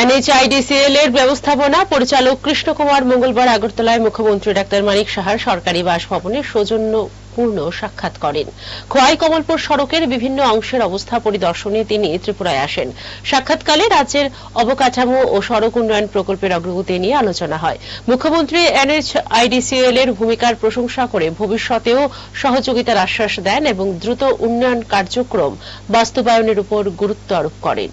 NHIDCL এর ব্যবস্থাপনা পরিচালক কৃষ্ণকুমার মঙ্গলবার আগরতলায় মুখ্যমন্ত্রী ডাক্তার মানিক সাহার সরকারি বাসভবনে সৌজন্যপূর্ণ সাক্ষাৎ করেন। খোয়াই কমলপুর সড়কের বিভিন্ন অংশের অবস্থা পরিদর্শনে তিনি ত্রিপুরায় আসেন। সাক্ষাৎকালে রাজ্যের অবকাঠামো ও সড়ক উন্নয়ন প্রকল্পের অগ্রগতি নিয়ে আলোচনা হয়। মুখ্যমন্ত্রী এনএইচআইডিসিএল এর ভূমিকার প্রশংসা করে ভবিষ্যতেও সহযোগিতার আশ্বাস দেন এবং দ্রুত উন্নয়ন কার্যক্রম বাস্তবায়নের উপর গুরুত্ব আরোপ করেন।